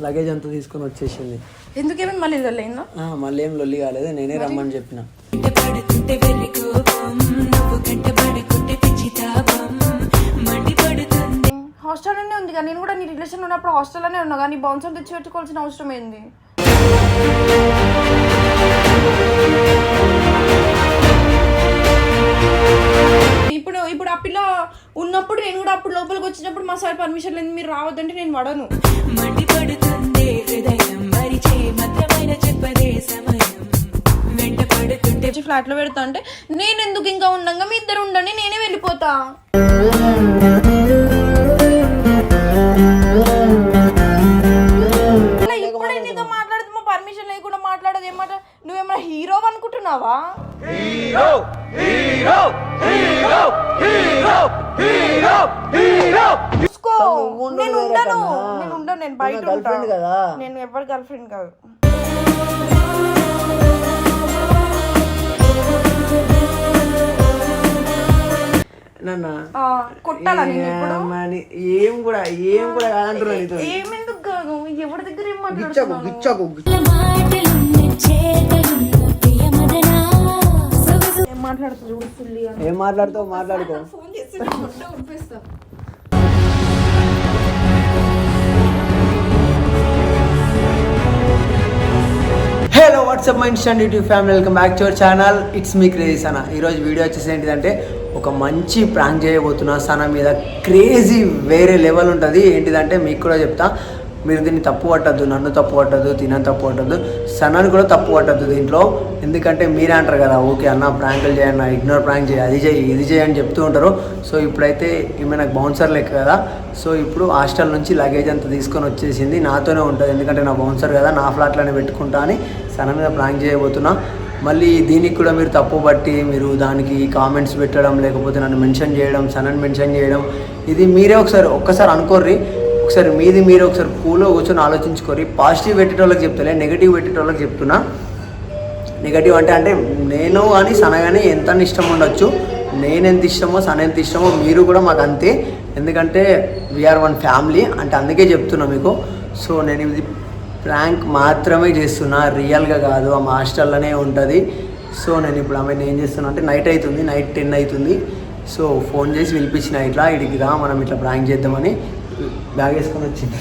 Luggage అంతా తీసుకొని వచ్చేసింది. ఎందుకేమైంది? మళ్ళీ ఆ, మళ్ళీ ఏం లొల్లి కాలేదు నేనే రమ్మని చెప్పిన. పడుతుంది హాస్టల్లోనే ఉంది కానీ నేను కూడా నీ రిలేషన్ ఉన్నప్పుడు హాస్టల్లోనే ఉన్నా కానీ బౌన్సర్ తెచ్చి పెట్టుకోవాల్సిన అవసరం ఏంది? ఉన్నప్పుడు నేను కూడా అప్పుడు లోపలికి వచ్చినప్పుడు మా సార్ పర్మిషన్ లేదు మీరు రావద్దంటే నేను వడను మండి పడుతుంది హృదయం మరిచే మధురమైన చెప్పదే సమయం వెంట పడుతుంటే వచ్చి ఫ్లాట్లో పెడతా అంటే నేను ఎందుకు ఇంకా ఉండంగా? మీ ఇద్దరు ఉండండి నేనే వెళ్ళిపోతా. పర్మిషన్ లేకుండా మాట్లాడదు ఏమాట? నువ్వేమన్నా హీరో అనుకుంటున్నావా? చూసుకో. నేను ఉండను. నేను ఉండను నేను బయట నా girlfriend ఉంటా. కదా. నేను ఎవరి గర్ల్ ఫ్రెండ్ కాదు. నాన్న ఆ, కొట్టాలా నేను ఇప్పుడు? ఏమని ఏం కూడా ఏం కూడా కాదంటున్నా నీతో. ఏమెందుకు కాదు? ఎవరి దగ్గర ఏం గిచ్చకు చూడు ఏం మాట్లాడుతావు? మాట్లాడుకో. Phone hello WhatsApp my instant YouTube family welcome back to our channel it's me crazy Sana ఈరోజు వీడియో వచ్చేసి ఏంటిదంటే ఒక మంచి ప్రాంక్ చేయబోతున్నా సనా మీద క్రేజీ వేరే లెవెల్ ఉంటుంది. ఏంటిదంటే మీకు కూడా చెప్తా. మీరు దీన్ని తప్పు పట్టద్దు నన్ను తప్పు పట్టద్దు తినని తప్పు పట్టద్దు సన్నని కూడా తప్పు పట్టద్దు దీంట్లో. ఎందుకంటే మీరే అంటారు కదా ఓకే అన్న ప్రాంకులు చేయన్న ఇగ్నోర్ ప్రాంక్ చేయి అది చేయి ఇది చేయి అని చెప్తూ ఉంటారు. సో ఇప్పుడైతే ఈమె నాకు బౌన్సర్ లెక్క కదా. సో ఇప్పుడు హాస్టల్ నుంచి లగేజ్ అంతా తీసుకొని వచ్చేసింది. నాతోనే ఉంటుంది ఎందుకంటే నా బౌన్సర్ కదా నా ఫ్లాట్లోనే పెట్టుకుంటా అని సన్న మీద ప్రాంక్ చేయబోతున్నా. మళ్ళీ దీనికి కూడా మీరు తప్పు పట్టి మీరు దానికి కామెంట్స్ పెట్టడం లేకపోతే నన్ను మెన్షన్ చేయడం సనని మెన్షన్ చేయడం ఇది మీరే ఒకసారి ఒక్కసారి అనుకోర్రి. ఒకసారి మీది మీరు ఒకసారి కూలో కూర్చొని ఆలోచించుకోరి పాజిటివ్ పెట్టేటోళ్ళకి చెప్తలే నెగిటివ్ పెట్టేటోళ్ళకి చెప్తున్నా. నెగటివ్ అంటే అంటే నేను అని సనగానే ఎంత ఇష్టం ఉండొచ్చు నేను ఎంత ఇష్టమో సన ఎంత ఇష్టమో మీరు కూడా మాకు అంతే. ఎందుకంటే వీఆర్ వన్ ఫ్యామిలీ అంటే అందుకే చెప్తున్నా మీకు. సో నేను ఇది ప్రాంక్ మాత్రమే చేస్తున్నా రియల్గా కాదు ఆ హాస్టల్లోనే ఉంటుంది. సో నేను ఇప్పుడు ఆమె ఏం చేస్తున్నా అంటే నైట్ అవుతుంది నైట్ టెన్ అవుతుంది. సో ఫోన్ చేసి పిలిపించిన ఇట్లా ఇడికి రా మనం ఇట్లా ప్రాంక్ చేద్దామని. బ్యాగ్ వేసుకొని వచ్చింది.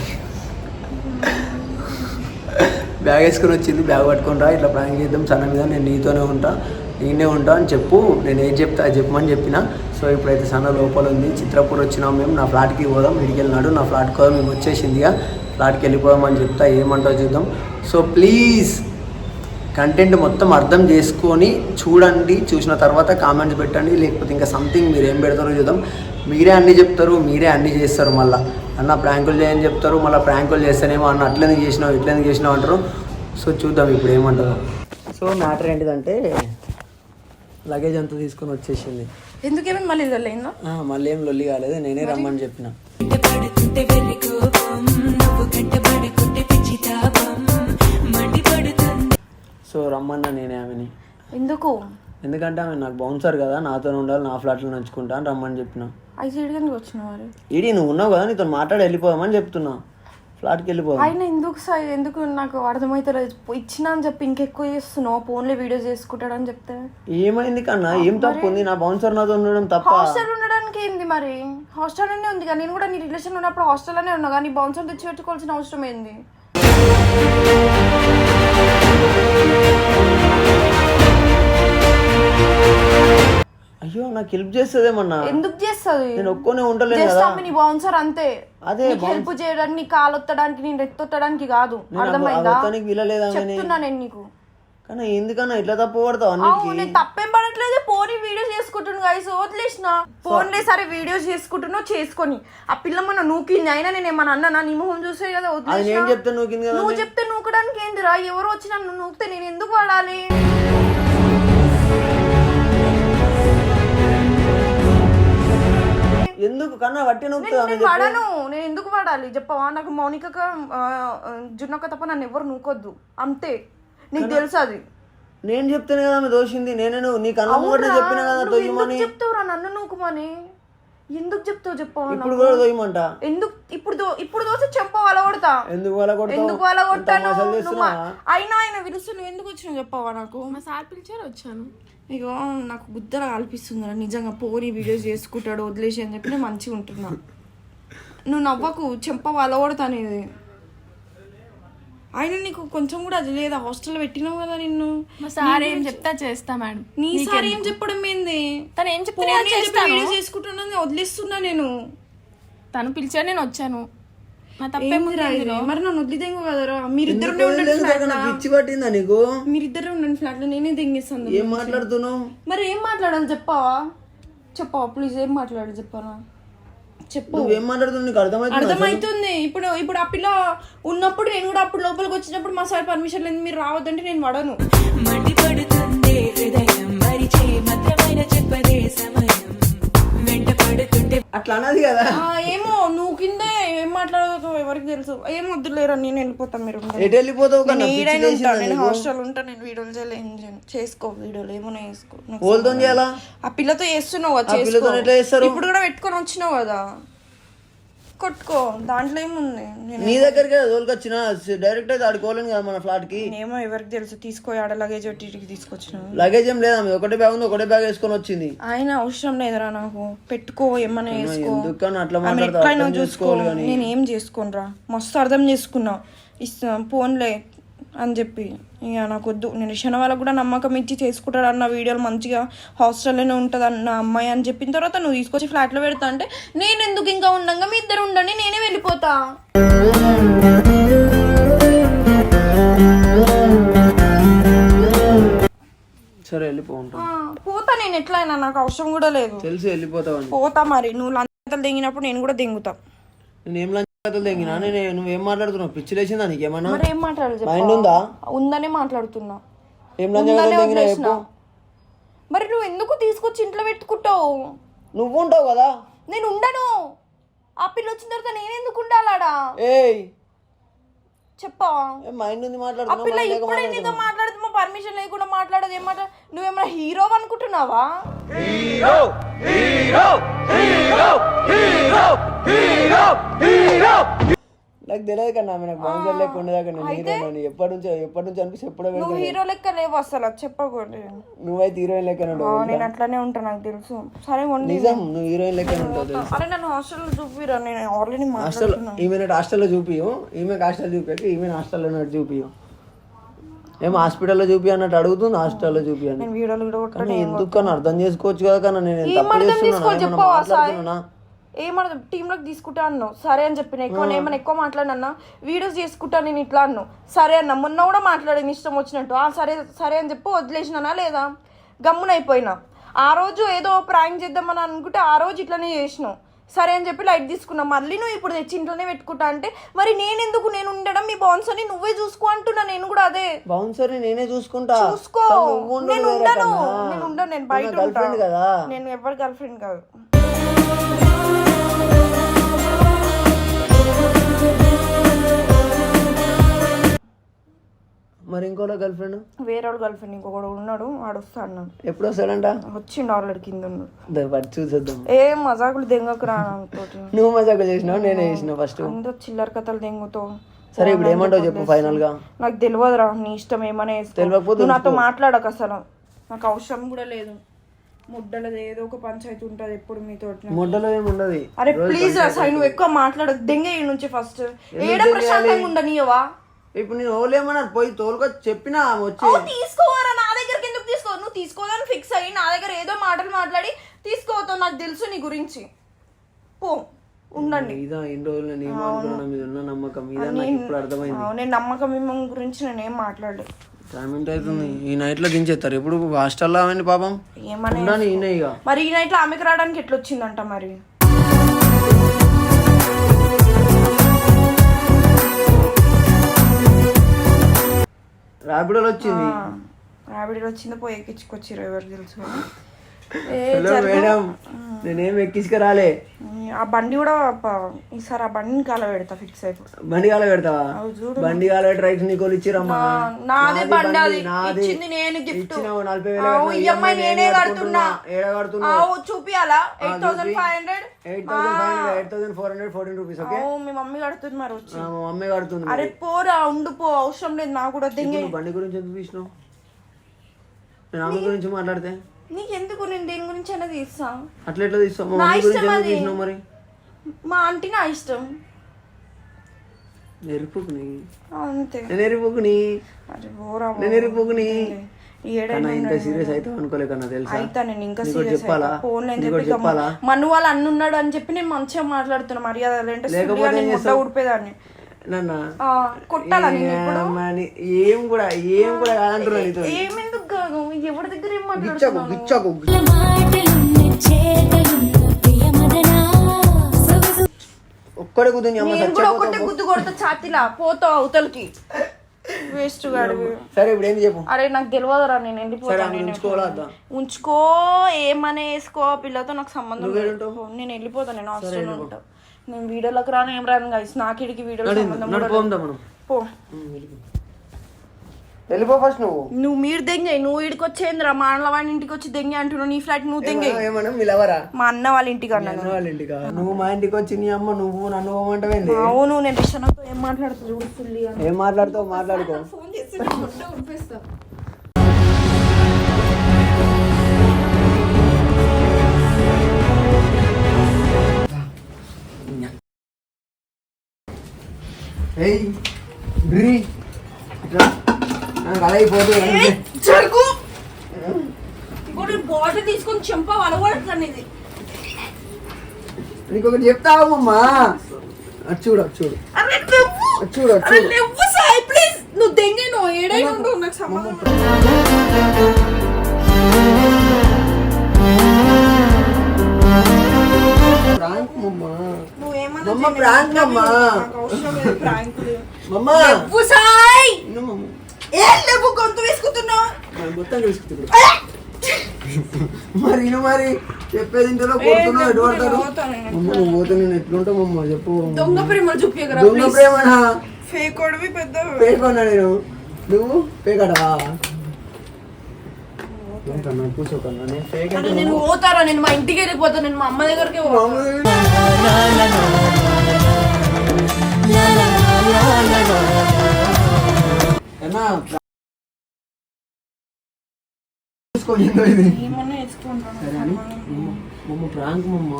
బ్యాగ్ వేసుకొని వచ్చింది బ్యాగ్ పట్టుకొని రా ఇట్లా ప్రాంక్ చేద్దాం సన్న మీద నేను నీతోనే ఉంటా నేనే ఉంటా అని చెప్పు నేను ఏం చెప్తా అది చెప్పమని చెప్పిన. సో ఇప్పుడైతే సన్న లోపల ఉంది చిత్రపూర్ వచ్చినాం మేము నా ఫ్లాట్కి పోదాం ఇడికి వెళ్ళినాడు నా ఫ్లాట్ కూడా మేము వచ్చేసిందిగా ఫ్లాట్కి వెళ్ళిపోదాం అని చెప్తా ఏమంటావు చూద్దాం. సో ప్లీజ్ కంటెంట్ మొత్తం అర్థం చేసుకొని చూడండి చూసిన తర్వాత కామెంట్స్ పెట్టండి లేకపోతే ఇంకా సంథింగ్ మీరు ఏం పెడతారో చూద్దాం. మీరే అన్నీ చెప్తారు మీరే అన్నీ చేస్తారు మళ్ళీ. అన్న ప్రాంకులు చేయని చెప్తారు మళ్ళీ ప్రాంకులు చేస్తేనేమో అన్న అట్లెందుకు చేసినావు ఇట్లెందుకు చేసినావు అంటారు. సో చూద్దాం ఇప్పుడు ఏమంటారు సో మ్యాటర్ ఏంటిదంటే లగేజ్ అంతా తీసుకొని వచ్చేసింది. ఎందుకేమైంది? మళ్ళీ ఆ, మళ్ళీ ఏం లొల్లి కాలేదు నేనే రమ్మని చెప్పిన. సో రమ్మన్నా నేనే ఆమెని. ఎందుకు? ఎందుకంటే ఆమె నాకు బౌన్సర్ కదా నాతో ఉండాలి నా ఫ్లాట్లో నంచుకుంటా అని రమ్మని చెప్పిన. వచ్చిన వారు ఈడీ నువ్వు ఉన్నావు కదా నీతో మాట్లాడి వెళ్ళిపోదామని చెప్తున్నా. ఫ్లాట్కి వెళ్ళిపోదాం. ఆయన ఎందుకు సార్ ఎందుకు నాకు అర్థమైతలేదు ఇచ్చినా అని చెప్పి ఇంకెక్కువ చేస్తున్నావు. ఫోన్లో వీడియోస్ చేసుకుంటాడని చెప్తే. ఏమైంది కన్నా? ఏం తప్పు ఉంది? నా బౌన్సర్ నాతో ఉండడం తప్ప. హాస్టల్ ఉండడానికి ఏంది మరి? హాస్టల్లోనే ఉంది కానీ నేను కూడా నీ రిలేషన్ ఉన్నప్పుడు హాస్టల్లోనే ఉన్నా కానీ బౌన్సర్ తెచ్చి పెట్టుకోవాల్సిన అవసరం ఏంది? అయ్యో నాకు హెల్ప్ చేస్తుందేమన్నా ఎందుకు చేస్తుంది? నేను ఒక్కనే ఉండలేను జస్ట్ కదా. నీ బౌన్సర్ అంతే. అదే హెల్ప్ చేయడానికి నీ కాలు ఒత్తడానికి నేను ఎత్తొత్తడానికి కాదు. అర్థమైందా? వీలలేదా చెప్తున్నా నేను నీకు. కానీ ఎందుకన్నా ఇట్లా తప్పు పడతావు నేను తప్పేం పడట్లేదు. పోనీ వీడియోస్ చేసుకుంటున్నా గైస్ వదిలేసిన. ఫోన్లే సరే వీడియోస్ చేసుకుంటున్నావు చేసుకొని. ఆ పిల్ల మన నూకింది. అయినా నేను ఏమన్నా అన్నా నీ మొహం చూసే కదా వదిలేసిన. నువ్వు నువ్వు చెప్తే నూకడానికి ఏందిరా ఎవరు వచ్చి నన్ను నూకితే నేను ఎందుకు వాడాలి? ఎందుకు కన్నా వట్టి నేను వాడను. నేను ఎందుకు వాడాలి? చెప్పవా? నాకు మౌనిక జున్నక్క తప్ప నన్ను ఎవరు నూకొద్దు. అంతే. నీకు తెలుసు అది. నేను చెప్తేనే కదా ఆమె దోషింది. నేనే నువ్వు నీకు అన్నం కూడా చెప్పిన కదా దొయ్యమని చెప్తావురా? నన్ను నూకుమని. ఎందుకు చెప్తావు చెప్పవా ఇప్పుడు కూడా దోయమంట ఎందుకు? ఇప్పుడు ఇప్పుడు దోశ చెంప వలగొడతా ఎందుకు కొడతావు ఎందుకు? మా- అయినా ఆయన విరుసు నువ్వు ఎందుకు వచ్చినావు చెప్పవా నాకు? మా సార్ పిలిచారు వచ్చాను. ఇగో నాకు బుద్ధలా అనిపిస్తుంది నిజంగా పోని వీడియోస్ చేసుకుంటాడు వదిలేసి అని చెప్పి నేను మంచిగా ఉంటున్నా. నువ్వు నవ్వకు చెంప వలగొడతాను ఇది ఆయన నీకు కొంచెం కూడా అది లేదా? హాస్టల్లో పెట్టినావు కదా నిన్ను. మా సార్ ఏం చెప్తా చేస్తా మేడం. నీ సార్ ఏం చెప్పడం ఏంది? తను ఏం చెప్తే చేసుకుంటున్నా వదిలేస్తున్నా నేను. తను పిలిచాడు నేను వచ్చాను. మరి నన్ను వదిలిదేంగో కదరా మీరిద్దరు పిచ్చి పట్టిందా నీకు? మీరిద్దరే ఉండండి ఫ్లాట్లో నేనే దెంగేస్తాను ఏం మాట్లాడుతున్నావు? మరి ఏం మాట్లాడాలి చెప్పావా? చెప్పావా? ప్లీజ్ ఏం మాట్లాడాలి చెప్పారా? చెప్పు. నువ్వేం మాట్లాడుతున్నావు? నీకు అర్థమవుతుంది అర్థమవుతుంది. ఇప్పుడు ఇప్పుడు ఆ పిల్ల ఉన్నప్పుడు నేను కూడా అప్పుడు లోపలికి వచ్చినప్పుడు మా సార్ పర్మిషన్ లేదు మీరు రావద్దంటే నేను వడను. మండిపడుతుందే హృదయం మరిచే మధురమైన చెప్పదే సమయం వెంట పడుతుంటే అట్లా అన్నది కదా. ఏమో నువ్వు కింద ఏం మాట్లాడదు ఎవరికి తెలుసు. ఏం వద్దులేరా నేను వెళ్ళిపోతాను మీరు. ఎటు వెళ్ళిపోతావు నేను? హాస్టల్ ఉంటా నేను వీడియోలు చేయలే చేసుకో వీడియోలు ఏమైనా చేసుకో. చేయాలా? ఆ పిల్లతో చేస్తున్నావు కదా? ఇప్పుడు కూడా పెట్టుకొని వచ్చినావు కదా. కొట్టుకో. దాంట్లో ఏముంది? నీ దగ్గరికి తోలుకొచ్చిన డైరెక్ట్ అయితే ఆడుకోలేను కదా మన ఫ్లాట్కి. ఏమో ఎవరికి తెలుసు తీసుకో ఆడ లగేజ్ పెట్టి ఇటుకి తీసుకొచ్చినావు లగేజ్ ఏం లేదా? ఒకటే బ్యాగ్ ఉంది ఒకటే బ్యాగ్ వేసుకొని వచ్చింది. ఆయన అవసరం లేదురా నాకు. పెట్టుకో ఏమన్నా చేసుకో ఎందుకని అట్లా మాట్లాడతావు? చేసుకోవాలి నేను ఏం చేసుకోనరా? మస్తు అర్థం చేసుకున్నా. ఇస్తా ఫోన్లే. అని చెప్పి. ఇక నాకు వద్దు నేను వాళ్ళకు కూడా నమ్మకం ఇచ్చి చేసుకుంటాడు అన్న వీడియోలు మంచిగా హాస్టల్లోనే ఉంటుంది అన్న అమ్మాయి అని చెప్పిన తర్వాత నువ్వు తీసుకొచ్చి ఫ్లాట్లో పెడతా అంటే నేను ఎందుకు ఇంకా ఉండంగా? మీ ఇద్దరు ఉండండి నేనే వెళ్ళిపోతా. సరే వెళ్ళిపో ఉంటా. ఆ, పోతా నేను ఎట్లయినా నాకు అవసరం కూడా లేదు. తెలిసి వెళ్ళిపోతావని. పోతా మరి. నువ్వు లంచలు దిగినప్పుడు నేను కూడా దింగుతా నేను లంచాలు తెంగినా నేను నువ్వేం మాట్లాడుతున్నావు? పిచ్చి లేచిందా నీకేమన్నా మరి ఏం మాట్లాడాలి మైండ్ ఉందా? ఉందనే మాట్లాడుతున్నా. ఏం ఉందనే లంచాలు తెంగినా వదిలేసిన. చెప్పు. మరి నువ్వు ఎందుకు తీసుకొచ్చి ఇంట్లో పెట్టుకుంటావు? నువ్వు ఉంటావు కదా. నేను ఉండను. ఆ పిల్ల వచ్చిన తర్వాత నేను ఎందుకు ఉండాలాడా? ఏయ్! చెప్పా. ఏం మైండ్ ఉంది ఆ మాట్లాడుతున్నావు పిల్ల mind లేక ఇప్పుడే నీతో పర్మిషన్ లేకుండా మాట్లాడదు ఏం మాట్లాడ నువ్వేమైనా హీరో అనుకుంటున్నావా? నాకు తెలియదు కన్నా ఆమె నాకు బౌన్సర్ లేక ఉండేదాకా నేను హీరోయిన్ ఎప్పటి నుంచో ఎప్పటి నుంచి అనిపిస్తే ఎప్పుడో నువ్వు హీరో లెక్క లేవు అసలు అది చెప్పకూడదు. నువ్వైతే హీరోయిన్ లెక్క నేను అట్లానే ఉంటా నాకు తెలుసు. సరే వండి నిజం నువ్వు హీరోయిన్ లెక్క ఉంటావు తెలుసు? అరే నన్ను హాస్టల్లో చూపిరా నేను ఆల్రెడీ హాస్టల్ ఈమె హాస్టల్లో చూపియు ఈమెకి హాస్టల్ చూపించక ఈమె హాస్టల్లో ఉన్నట్టు చూపియు ఏం హాస్పిటల్లో చూపి అన్నట్టు అడుగుతుంది హాస్టల్లో చూపి అని నేను వీడియోలు కూడా. కానీ ఎందుకు కన్నా అర్థం చేసుకోవచ్చు కదా కన్నా నేను ఏం తప్పు అర్థం చేస్తున్నానా? చేసుకోవాలి ఏమన్నా చెప్పవా సాయి. మాట్లాడుతున్నానా? ఏమర్థం టీంలోకి తీసుకుంటా అన్నావు. సరే అని చెప్పిన ఎక్కువ ఏమైనా ఎక్కువ మాట్లాడినా వీడియోస్ చేసుకుంటా నేను ఇట్లా అన్నావు. సరే అన్న మొన్న కూడా మాట్లాడేది ఇష్టం వచ్చినట్టు. ఆ సరే సరే అని చెప్పి వదిలేసినానా లేదా? గమ్మునైపోయినా. ఆ రోజు ఏదో ప్రాంక్ చేద్దామని అనుకుంటే ఆ రోజు ఇట్లానే చేసినావు. సరే అని చెప్పి లైట్ తీసుకున్నా. మళ్ళీ నువ్వు ఇప్పుడు తెచ్చి ఇంట్లోనే పెట్టుకుంటా అంటే మరి నేను ఎందుకు నేను ఉండడం మీ బాన్స్ అని నువ్వే చూసుకో అంటున్నా. నేను కూడా అదే. బౌన్సర్ నేనే చూసుకుంటా. చూసుకో. నేను ఉండను. నేను ఉండను. నేను బయట నా girlfriend ఉంటా. కదా. నేను ఎవరి గర్ల్ ఫ్రెండ్ కాదు. మరి ఇంకోలో గర్ల్ ఫ్రెండ్ వేరే వాళ్ళ గర్ల్ ఫ్రెండ్ ఇంకొకడు ఉన్నాడు వాడు వస్తా అన్నాడు ఎప్పుడు వస్తాడంట వచ్చిండు ఆల్రెడీ కింద ఉన్నాడు. చూసేద్దాం. ఏం మజాకులు దెంగకు తోటి నువ్వు మజాకు చేసినావు? నేనే చేసిన ఫస్ట్ అందరు చిల్లర కథలు దెంగుతో సరే ఇప్పుడు ఏమంటావు చెప్పు ఫైనల్గా? నాకు తెలియదురా నీ ఇష్టం ఏమైనా. తెలియకపోతే నాతో మాట్లాడక అసలు. నాకు అవసరం కూడా లేదు. ముడ్డలది ఏదో ఒక పంచాయతీ ఉంటుంది ఎప్పుడు మీతో ముడ్డలో ఏమి ఉండదు? అరే ప్లీజ్ సాయి నువ్వు ఎక్కువ మాట్లాడదు దెంగ నుంచి ఫస్ట్ ఏడ ప్రశాంతంగా ఉండనియవా? ఇప్పుడు నేను ఓలేమన్నారు పోయి తోలుకొచ్చి చెప్పినా ఆమె వచ్చి తీసుకోవరా? నా దగ్గరికి ఎందుకు తీసుకో నువ్వు తీసుకోదని ఫిక్స్ అయ్యి నా దగ్గర ఏదో మాటలు మాట్లాడి తీసుకోవద్దు నాకు తెలుసు నీ గురించి. పో ఉండండి. ఇదా ఇన్ని రోజులు నేను ఏమనుకున్నా మీద ఉన్న నమ్మకం ఇదా నాకు ఇప్పుడు అర్థమైంది. నేను నమ్మకం గురించి నేను ఏం మాట్లాడలేదు. టైం ఎంత అవుతుంది ఈ నైట్లో దించేస్తారు. ఎప్పుడు హాస్టల్లో అవన్నీ పాపం? ఏమని ఉండని ఈయన ఇక. మరి ఈ నైట్లో ఆమెకు రావడానికి ఎట్లా వచ్చిందంట మరి? ర్యాపిడోలో వచ్చింది. రాబిడి వచ్చిందో పోయి ఎక్కించుకొచ్చిరు ఎవరు తెలుసు హలో. మేడం నేనేం ఎక్కించుకురాలే. ఆ బండి కూడా ఈసారి ఆ బండిని కాల పెడతా ఫిక్స్ అయిపో. బండి కాల పెడతావా? బండి కాల రైట్ నీకు ఇచ్చిరమ్మా. నాదే బండి అది. ఇచ్చింది నేను గిఫ్ట్ నలభై వేలు ఈఎంఐ నేనే కడుతున్నా. ఏడ కడుతున్నా చూపియాలా? Eight thousand five hundred eight thousand five hundred eight thousand four hundred fourteen rupees okay మీ మమ్మీ కడుతుంది మరి వచ్చి. మా మమ్మీ కడుతుంది అరే పోరా ఉండు పో అవసరం లేదు నాకు కూడా దింగే. బండి గురించి ఎందుకు తీసినావు నేను ఆమె గురించి మాట్లాడితే? నీకెందుకు నేను దేని గురించి అయినా తీస్తా. అట్లా ఎట్లా నా ఇష్టం అది. మరి? మా ఆంటీ నా ఇష్టం. ఎరుపుకుని అంతే. పోరా నేను ఎరుపుకుని ఇంత సీరియస్ అయితే అనుకోలేకన్నా తెలుసా? అయితే నేను ఇంకా సీరియస్ చెప్పాలా? చెప్పాలా? వాళ్ళు అన్న ఉన్నాడు అని చెప్పి నేను మంచిగా మాట్లాడుతున్నా. మర్యాద లేకపోతే సుల్లిగా ఏం నన్న. కూడా ఏం కూడా కాదంటున్నా ఎవరి దగ్గర ఏం సొగసు ఒక్కడే అమ్మ నేను కూడా ఒకటే చచ్చిపోతావు. గుద్దు కొడతా ఛాతీలా పోతావు అవతలకి. వేస్ట్ గాడు. సరే ఇప్పుడు ఏంది చెప్పు? అరే నాకు తెలియదురా నేను వెళ్ళిపోతాను నేను? ఉంచుకో ఏమనే వేసుకో పిల్లతో నాకు సంబంధం లేదు? నేను వెళ్ళిపోతాను నేను హాస్టల్లో ఉంటా. నేను వీడియోలోకి రాను ఏం రాను గైస్ నాకు ఇడికి వీడియోలో సంబంధం పో. వెళ్ళిపో ఫస్ట్ నువ్వు. నువ్వు మీరు దెంగే నువ్వు ఇడికి వచ్చేంద్రా మా అన్న వాళ్ళ ఇంటికి వచ్చి దెంగే అంటున్నావు నీ ఫ్లాట్ నువ్వు దెంగే. ఏమన్నా- ఏమన్నా వీళ్ళెవరా మా అన్న వాళ్ళ ఇంటికి అన్నా వాళ్ళ ఇంటికా? నువ్వు మా ఇంటికి వచ్చి నీ అమ్మ నువ్వు నన్ను పోమంటావేంది అవును నేను రిషనతో ఏం మాట్లాడుతూ చూడు ఫుల్లీ అని ఏం మాట్లాడుతావు? మాట్లాడుకో. ఫోన్ చేసి ఉడిపేస్తా ఏయ్ బ్రీ ఇట్లా. నాకు అలా అయిపోతే జరుగు. ఇంకోటి బాటిల్ తీసుకొని చెంప అలవాడుతాను ఇది నీకు ఒకటి చెప్తావు అమ్మా అటు చూడు చూడు చూడు. నువ్వు సాయి ప్లీజ్. నువ్వు దెంగే నువ్వు ఏడైనా ఉండు నాకు సంబంధం. ప్రాంక్ ప్రాంక్ అమ్మా. ప్రాంకులు మమ్మ సాయి. ఏం లేవు గొంతు వేసుకుతున్నావు మరి మొత్తం తెలుసుకుంటుంది మరి మరి చెప్పేది ఇంతలో కొడుతున్నావు ఎటు నువ్వు పోతే నేను ఎట్లుంటావు మమ్మ చెప్పు దొంగ ప్రేమలు చూపించగరా దొంగ ప్రేమనా ఫేక్ కొడవి పెద్ద పేకొన్నా నేను నువ్వు కూర్చోకన్నా నేను పోతారా నేను మా ఇంటికి వెళ్ళిపోతా నేను మా అమ్మ దగ్గరికి పోతా మమ్మ- ప్రాంక్ మమ్మ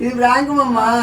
ఇది ప్రాంక్ మమ్మ